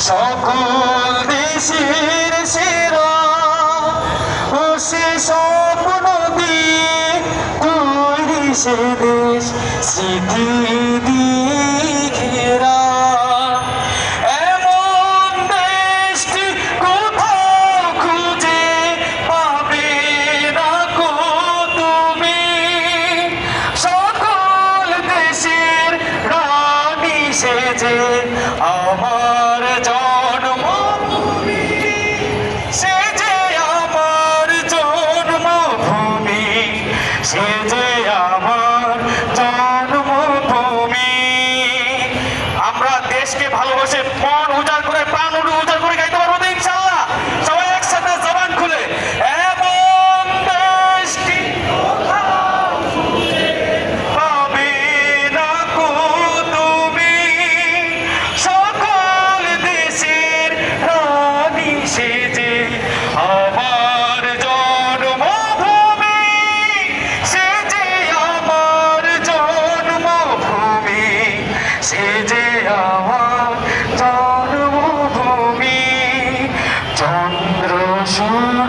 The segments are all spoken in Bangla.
সকল দেশের সেরা ও সে স্বপ্ন দিয়ে তৈরি সে দেশ স্মৃতি দিয়ে ভালোবাসে রসুর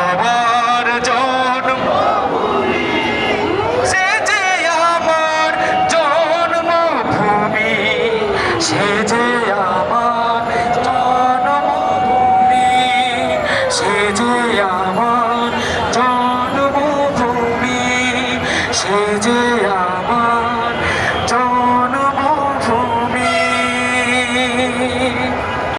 সে যে